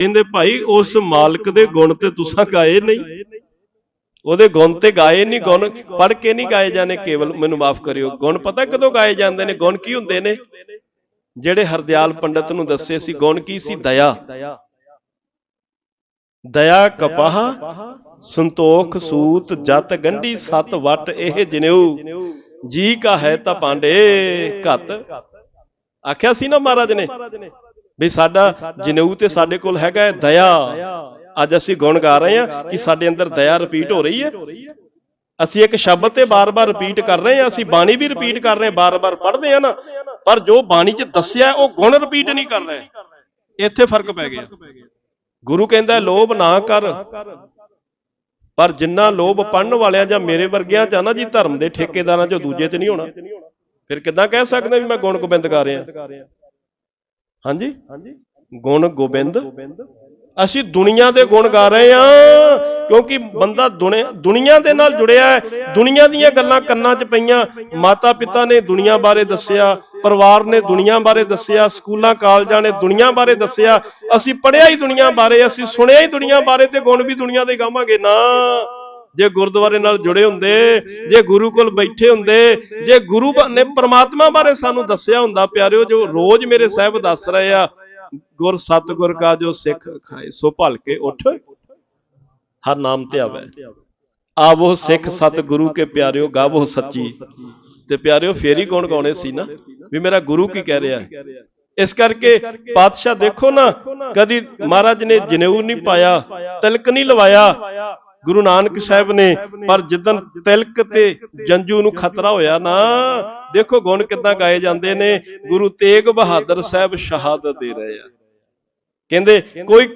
ਕਹਿੰਦੇ ਭਾਈ, ਉਸ ਮਾਲਕ ਦੇ ਗੁਣ ਤੇ ਤੁਸੀਂ ਗਾਏ ਨਹੀਂ। ਉਹਦੇ ਗੁਣ ਤੇ ਗਾਏ ਨਹੀਂ, ਗੁਣ ਪੜ ਕੇ ਨਹੀਂ ਗਾਏ ਜਾਣੇ, ਕੇਵਲ ਮੈਨੂੰ ਮਾਫ ਕਰਿਓ। ਗੁਣ ਪਤਾ ਕਦੋਂ ਗਾਏ ਜਾਂਦੇ ਨੇ? ਗੁਣ ਕੀ ਹੁੰਦੇ ਨੇ? ਜਿਹੜੇ ਹਰਦਿਆਲ ਪੰਡਤ ਨੂੰ ਦੱਸੇ ਸੀ, ਗੁਣ ਕੀ ਸੀ? ਦਇਆ। ਦਇਆ, ਕਪਾਹ, ਸੰਤੋਖ, ਸੂਤ, ਜਤ, ਗੰਢੀ, ਸਤ, ਵਟ, ਇਹ ਜਨੇਊ। ਜੀ ਕਾ ਹੈ ਤਾਂ ਪਾਂਡੇ, ਘਤ। ਆਖਿਆ ਸੀ ਨਾ ਮਹਾਰਾਜ ਨੇ? ਵੀ ਸਾਡਾ ਜਨੇਊ ਤੇ ਸਾਡੇ ਕੋਲ ਹੈਗਾ ਹੈ ਦਇਆ। ਅੱਜ ਅਸੀਂ ਗੁਣ ਗਾ ਰਹੇ ਹਾਂ ਕਿ ਸਾਡੇ ਅੰਦਰ ਦਇਆ ਰਿਪੀਟ ਹੋ ਰਹੀ ਹੈ। ਅਸੀਂ ਇੱਕ ਸ਼ਬਦ ਤੇ ਬਾਰ-ਬਾਰ ਰਿਪੀਟ ਕਰ ਰਹੇ ਹਾਂ ਅਸੀਂ ਬਾਣੀ ਵੀ ਰਿਪੀਟ ਕਰ ਰਹੇ ਹਾਂ ਬਾਰ-ਬਾਰ ਪੜ੍ਹਦੇ ਹਾਂ ਨਾ। ਪਰ ਜੋ ਬਾਣੀ 'ਚ ਦੱਸਿਆ ਉਹ ਗੁਣ ਰਿਪੀਟ ਨਹੀਂ ਕਰ ਰਹੇ। ਇੱਥੇ ਫ਼ਰਕ ਪੈ ਗਿਆ। ਗੁਰੂ ਕਹਿੰਦਾ ਲੋਭ ਨਾ ਕਰ। ਪਰ ਜਿੰਨਾ ਲੋਭ ਪੜਨ ਵਾਲਿਆਂ ਜਾਂ ਮੇਰੇ ਵਰਗਿਆਂ ਆ ਨਾ ਜੀ ਧਰਮ ਦੇ ਠੇਕੇਦਾਰਾਂ ਚੋਂ ਦੂਜੇ ਚ ਨਹੀਂ ਹੋਣਾ। ਫਿਰ ਕਿੱਦਾਂ ਕਹਿ ਸਕਦੇ ਵੀ ਮੈਂ ਗੁਣ ਗੋਬਿੰਦ ਗਾ ਰਿਹਾ? ਹਾਂਜੀ? ਗੁਣ ਗੋਬਿੰਦ। ਅਸੀਂ ਦੁਨੀਆ ਦੇ ਗੁਣ ਗਾ ਰਹੇ ਹਾਂ ਕਿਉਂਕਿ ਬੰਦਾ ਦੁਨੇ- ਦੁਨੀਆ ਦੇ ਨਾਲ ਜੁੜਿਆ ਹੈ ਦੁਨੀਆ ਦੀਆਂ ਗੱਲਾਂ ਕੰਨਾਂ 'ਚ ਪਈਆਂ। ਮਾਤਾ ਪਿਤਾ ਨੇ ਦੁਨੀਆ ਬਾਰੇ ਦੱਸਿਆ ਪਰਿਵਾਰ ਨੇ ਦੁਨੀਆ ਬਾਰੇ ਦੱਸਿਆ ਸਕੂਲਾਂ ਕਾਲਜਾਂ ਨੇ ਦੁਨੀਆ ਬਾਰੇ ਦੱਸਿਆ। ਅਸੀਂ ਪੜ੍ਹਿਆ ਹੀ ਦੁਨੀਆ ਬਾਰੇ ਅਸੀਂ ਸੁਣਿਆ ਹੀ ਦੁਨੀਆ ਬਾਰੇ ਤੇ ਗੁਣ ਵੀ ਦੁਨੀਆ ਦੇ ਗਾਵਾਂਗੇ ਨਾ। ਜੇ ਗੁਰਦੁਆਰੇ ਨਾਲ ਜੁੜੇ ਹੁੰਦੇ, ਜੇ ਗੁਰੂ ਕੋਲ ਬੈਠੇ ਹੁੰਦੇ, ਜੇ ਗੁਰੂ ਨੇ ਪ੍ਰਮਾਤਮਾ ਬਾਰੇ ਸਾਨੂੰ ਦੱਸਿਆ ਹੁੰਦਾ, ਪਿਆਰਿਓ, ਜੋ ਰੋਜ਼ ਮੇਰੇ ਸਾਹਿਬ ਦੱਸ ਰਹੇ ਆ, ਗੁਰ ਸਤਿਗੁਰ ਕਾ ਜੋ ਸਿੱਖ ਖਾਏ, ਸੋ ਭਲ ਕੇ ਉੱਠ। ਹਰ ਨਾਮ ਤੇ ਆਵੇ। ਆਵੋ ਸਿੱਖ ਸਤਿਗੁਰੂ ਕੇ ਪਿਆਰਿਓ, ਗਾਵੋ ਸੱਚੀ। ਤੇ ਪਿਆਰਿਓ, ਫੇਰ ਹੀ ਗੁਣ ਗਾਉਣੇ ਸੀ ਨਾ? ਵੀ ਮੇਰਾ ਗੁਰੂ ਕੀ ਕਹਿ ਰਿਹਾ? ਹੈ ਇਸ ਕਰਕੇ ਪਾਤਸ਼ਾਹ ਦੇਖੋ ਨਾ, ਕਦੀ ਮਹਾਰਾਜ ਨੇ ਜਨੇਊ ਨਹੀਂ ਪਾਇਆ, ਤਿਲਕ ਨਹੀਂ ਲਵਾਇਆ ਗੁਰੂ ਨਾਨਕ ਸਾਹਿਬ ਨੇ, ਪਰ ਜਿੱਦਨ ਤਿਲਕ ਤੇ ਜੰਜੂ ਨੂੰ ਖਤਰਾ ਹੋਇਆ ਨਾ, ਦੇਖੋ ਗੁਣ ਕਿੱਦਾਂ ਗਾਏ ਜਾਂਦੇ ਨੇ, ਗੁਰੂ ਤੇਗ ਬਹਾਦਰ ਸਾਹਿਬ ਸ਼ਹਾਦਤ ਦੇ ਰਹੇ ਆ। ਕਹਿੰਦੇ, ਕੋਈ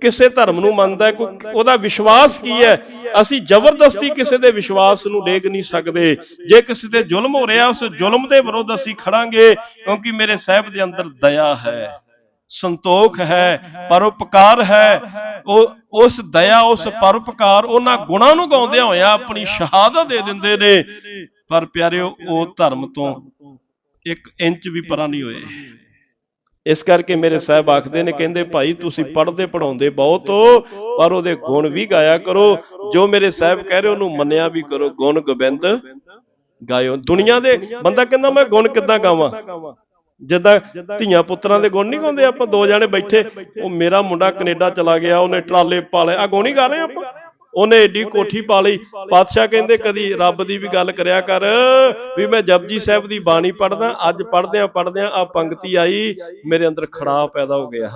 ਕਿਸੇ ਧਰਮ ਨੂੰ ਮੰਨਦਾ, ਕੋਈ ਉਹਦਾ ਵਿਸ਼ਵਾਸ ਕੀ ਹੈ? ਅਸੀਂ ਜ਼ਬਰਦਸਤੀ ਕਿਸੇ ਦੇ ਵਿਸ਼ਵਾਸ ਨੂੰ ਡੇਗ ਨਹੀਂ ਸਕਦੇ। ਜੇ ਕਿਸੇ ਤੇ ਜ਼ੁਲਮ ਹੋ ਰਿਹਾ, ਉਸ ਜ਼ੁਲਮ ਦੇ ਵਿਰੁੱਧ ਅਸੀਂ ਖੜਾਂਗੇ, ਕਿਉਂਕਿ ਮੇਰੇ ਸਾਹਿਬ ਦੇ ਅੰਦਰ ਦਇਆ ਹੈ। ਸੰਤੋਖ ਹੈ ਪਰਉਪਕਾਰ ਹੈ। ਉਹ ਉਸ ਦਇਆ ਉਸ ਪਰਉਪਕਾਰ ਉਹਨਾਂ ਗੁਣਾਂ ਨੂੰ ਗਾਉਂਦਿਆਂ ਹੋਇਆ ਆਪਣੀ ਸ਼ਹਾਦਤ ਦੇ ਦਿੰਦੇ ਨੇ। ਪਰ ਪਿਆਰਿਓ ਉਹ ਧਰਮ ਤੋਂ ਇੱਕ ਇੰਚ ਵੀ ਪਰਾਂ ਨਹੀਂ ਹੋਏ। ਇਸ ਕਰਕੇ ਮੇਰੇ ਸਾਹਿਬ ਆਖਦੇ ਨੇ ਕਹਿੰਦੇ ਭਾਈ ਤੁਸੀਂ ਪੜ੍ਹਦੇ ਪੜਾਉਂਦੇ ਬਹੁਤ ਪਰ ਉਹਦੇ ਗੁਣ ਵੀ ਗਾਇਆ ਕਰੋ। ਜੋ ਮੇਰੇ ਸਾਹਿਬ ਕਹਿ ਰਹੇ ਉਹਨੂੰ ਮੰਨਿਆ ਵੀ ਕਰੋ ਗੁਣ ਗੋਬਿੰਦ। ਗਾਇਓ। ਦੁਨੀਆ ਦੇ ਬੰਦਾ ਕਹਿੰਦਾ ਮੈਂ ਗੁਣ ਕਿੱਦਾਂ ਗਾਵਾਂ? ਜਿੱਦਾਂ ਧੀਆਂ ਪੁੱਤਰਾਂ ਦੇ ਗੁਣ ਨਹੀਂ ਗਾਉਂਦੇ ਆਪਾਂ ਦੋ ਜਾਣੇ ਬੈਠੇ ਉਹ ਮੇਰਾ ਮੁੰਡਾ ਕੈਨੇਡਾ ਚਲਾ ਗਿਆ ਉਹਨੇ ਟਰਾਲੇ ਪਾ ਲਏ। ਆ ਗੁਣ ਗਾ ਰਹੇ ਆਪਾਂ? ਉਹਨੇ ਏਡੀ ਕੋਠੀ ਪਾ ਲਈ। ਪਾਤਸ਼ਾਹ ਕਹਿੰਦੇ ਕਦੀ ਰੱਬ ਦੀ ਵੀ ਗੱਲ ਕਰਿਆ ਕਰ ਵੀ ਮੈਂ ਜਪਜੀ ਸਾਹਿਬ ਦੀ ਬਾਣੀ ਪੜਦਾ ਅੱਜ ਪੜਦਿਆਂ ਪੜਦਿਆਂ ਆ ਪੰਕਤੀ ਆਈ ਮੇਰੇ ਅੰਦਰ ਖੜਾਅ ਪੈਦਾ ਹੋ ਗਿਆ।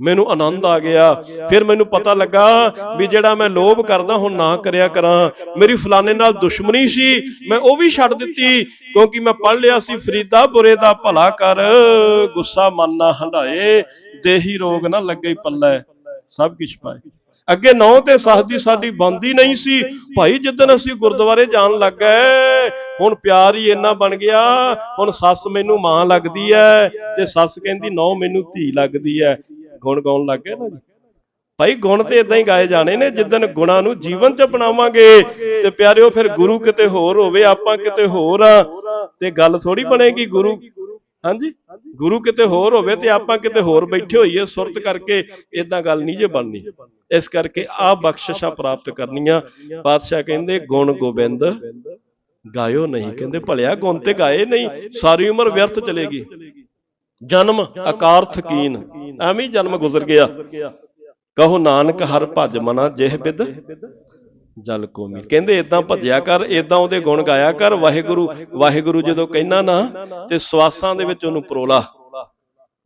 ਮੈਨੂੰ ਆਨੰਦ ਆ ਗਿਆ। ਫਿਰ ਮੈਨੂੰ ਪਤਾ ਲੱਗਾ ਵੀ ਜਿਹੜਾ ਮੈਂ ਲੋਭ ਕਰਦਾ, ਹੁਣ ਨਾ ਕਰਿਆ ਕਰਾਂ। ਮੇਰੀ ਫਲਾਣੇ ਨਾਲ ਦੁਸ਼ਮਣੀ ਸੀ, ਮੈਂ ਉਹ ਵੀ ਛੱਡ ਦਿੱਤੀ, ਕਿਉਂਕਿ ਮੈਂ ਪੜ ਲਿਆ ਸੀ, ਫਰੀਦਾ ਬੁਰੇ ਦਾ ਭਲਾ ਕਰ, ਗੁੱਸਾ ਮਨ ਨਾ ਹੰਡਾਏ ਦੇਹੀ ਰੋਗ ਨਾ ਲੱਗੇ ਪੱਲੇ, ਸਭ ਕੁਝ ਪਾਏ। ਅੱਗੇ ਨੌ ਤੇ ਸੱਸ ਦੀ ਸਾਡੀ ਬੰਦੀ ਨਹੀਂ ਸੀ, ਭਾਈ ਜਿੱਦਨ ਅਸੀਂ ਗੁਰਦੁਆਰੇ ਜਾਣ ਲੱਗ ਗਏ, ਹੁਣ ਪਿਆਰ ਹੀ ਇੰਨਾ ਬਣ ਗਿਆ, ਹੁਣ ਸੱਸ ਮੈਨੂੰ ਮਾਂ ਲੱਗਦੀ ਐ, ਤੇ ਸੱਸ ਕਹਿੰਦੀ ਨੌ ਮੈਨੂੰ ਧੀ ਲੱਗਦੀ ਐ। ਗੁਣ ਗਾਉਣ ਲੱਗ ਗਏ ਨਾ ਜੀ। ਭਾਈ ਗੁਣ ਤੇ ਇਦਾਂ ਹੀ ਗਾਏ ਜਾਣੇ ਨੇ ਜਿੱਦਨ ਗੁਣਾਂ ਨੂੰ ਜੀਵਨ ਚ ਅਪਣਾਵਾਂਗੇ ਤੇ ਪਿਆਰਿਓ ਫਿਰ ਗੁਰੂ ਕਿਤੇ ਹੋਰ ਹੋਵੇ, ਆਪਾਂ ਕਿਤੇ ਹੋਰ ਆ, ਤੇ ਗੱਲ ਥੋੜੀ ਬਣੇਗੀ ਗੁਰੂ। ਹਾਂਜੀ? ਗੁਰੂ ਕਿਤੇ ਹੋਰ ਹੋਵੇ ਤੇ ਆਪਾਂ ਕਿਤੇ ਹੋਰ ਬੈਠੇ ਹੋਈਏ, ਸੁਰਤ ਕਰਕੇ ਇਦਾਂ ਗੱਲ ਨਹੀਂ ਜੇ ਬਣਨੀ। ਇਸ ਕਰਕੇ ਆ ਬਖਸ਼ਿਸ਼ਾਂ ਪ੍ਰਾਪਤ ਕਰਨੀਆਂ। ਪਾਤਸ਼ਾਹ ਕਹਿੰਦੇ, ਗੁਣ ਗੋਬਿੰਦ, ਗਾਇਓ ਨਹੀਂ। ਕਹਿੰਦੇ, ਭਲਿਆ ਗੁਣ ਤੇ ਗਾਏ ਨਹੀਂ, ਸਾਰੀ ਉਮਰ ਵਿਅਰਥ ਚਲੇਗੀ। ਜਨਮ ਅਕਾਰਥ ਕੀਨ। ਐਵੇਂ ਜਨਮ ਗੁਜ਼ਰ ਗਿਆ। ਕਹੋ ਨਾਨਕ ਹਰ ਭਜ ਮਨਾ ਜਿਹ ਬਿਦ। ਜਲ ਕੋ ਮੀਰ ਕਹਿੰਦੇ ਇਦਾਂ ਭਜਿਆ ਕਰ ਇਦਾਂ ਉਹਦੇ ਗੁਣ ਗਾਇਆ ਕਰ। ਵਾਹਿਗੁਰੂ ਵਾਹਿਗੁਰੂ ਜਦੋਂ ਕਹਿਣਾ ਨਾ ਤੇ ਸਵਾਸਾਂ ਦੇ ਵਿੱਚ ਉਹਨੂੰ ਪਰੋਲਾ।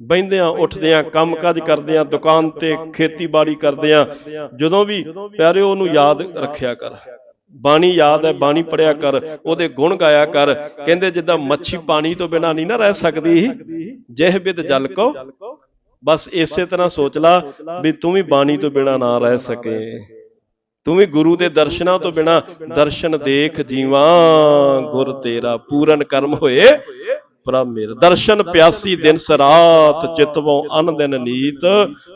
ਬੈੰਦਿਆਂ ਉੱਠਦਿਆਂ ਕੰਮਕਾਜ ਕਰਦਿਆਂ ਦੁਕਾਨ ਤੇ ਖੇਤੀਬਾੜੀ ਕਰਦਿਆਂ ਜਦੋਂ ਵੀ ਪਿਆਰਿਓ ਉਹਨੂੰ ਯਾਦ ਰੱਖਿਆ ਕਰ। ਬਾਣੀ ਯਾਦ ਹੈ ਬਾਣੀ ਪੜਿਆ ਕਰ ਉਹਦੇ ਗੁਣ ਗਾਇਆ ਕਰ। ਕਹਿੰਦੇ ਜਿੱਦਾਂ ਮੱਛੀ ਪਾਣੀ ਤੋਂ ਬਿਨਾ ਨਹੀਂ ਨਾ ਰਹਿ ਸਕਦੀ। ਜਿਹ ਬਿਦ ਜਲ ਕੋ। ਬਸ ਇਸੇ ਤਰ੍ਹਾਂ ਸੋਚ ਲਾ ਵੀ ਤੂੰ ਵੀ ਬਾਣੀ ਤੋਂ ਬਿਨਾ ਨਾ ਰਹਿ ਸਕੇ। ਤੂੰ ਵੀ ਗੁਰੂ ਦੇ ਦਰਸ਼ਨਾਂ ਤੋਂ ਬਿਨਾ ਦਰਸ਼ਨ ਦੇਖ ਜੀਵਾਂ। ਗੁਰ ਤੇਰਾ ਪੂਰਨ ਕਰਮ ਹੋਏ। ਪ੍ਰਭ ਮੇਰਾ ਦਰਸ਼ਨ ਪਿਆਸੀ ਦਿਨ ਸਰਾਤ ਚਿਤਵੋਂ ਅਨ ਦਿਨ ਨੀਤ।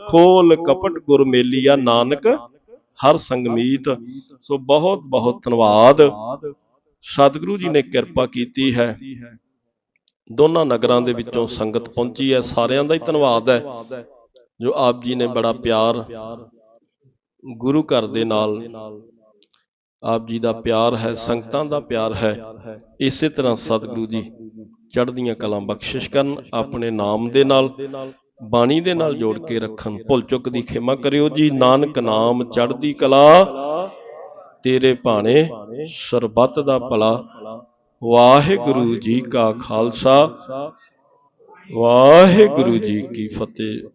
ਖੋਲ ਕਪਟ ਗੁਰ ਮੇਲੀਆ ਨਾਨਕ। ਹਰ ਸੰਗਮੀਤ ਸੋ ਬਹੁਤ ਬਹੁਤ ਧੰਨਵਾਦ। ਸਤਿਗੁਰੂ ਜੀ ਨੇ ਕਿਰਪਾ ਕੀਤੀ ਹੈ। ਦੋਨਾਂ ਨਗਰਾਂ ਦੇ ਵਿੱਚੋਂ ਸੰਗਤ ਪਹੁੰਚੀ ਹੈ। ਸਾਰਿਆਂ ਦਾ ਹੀ ਧੰਨਵਾਦ ਹੈ ਜੋ ਆਪ ਜੀ ਨੇ ਬੜਾ ਪਿਆਰ ਗੁਰੂ ਘਰ ਦੇ ਨਾਲ ਆਪ ਜੀ ਦਾ ਪਿਆਰ ਹੈ ਸੰਗਤਾਂ ਦਾ ਪਿਆਰ ਹੈ। ਇਸੇ ਤਰ੍ਹਾਂ ਸਤਿਗੁਰੂ ਜੀ ਚੜ੍ਹਦੀਆਂ ਕਲਾਂ ਬਖਸ਼ਿਸ਼ ਕਰਨ ਆਪਣੇ ਨਾਮ ਦੇ ਨਾਲ ਬਾਣੀ ਦੇ ਨਾਲ ਜੋੜ ਕੇ ਰੱਖਣ। ਭੁੱਲ ਚੁੱਕ ਦੀ ਖਿਮਾ ਕਰਿਓ ਜੀ। ਨਾਨਕ ਨਾਮ ਚੜ੍ਹਦੀ ਕਲਾ। ਤੇਰੇ ਭਾਣੇ ਸਰਬੱਤ ਦਾ ਭਲਾ। ਵਾਹਿਗੁਰੂ ਜੀ ਕਾ ਖਾਲਸਾ। ਵਾਹਿਗੁਰੂ ਜੀ ਕੀ ਫਤਿਹ।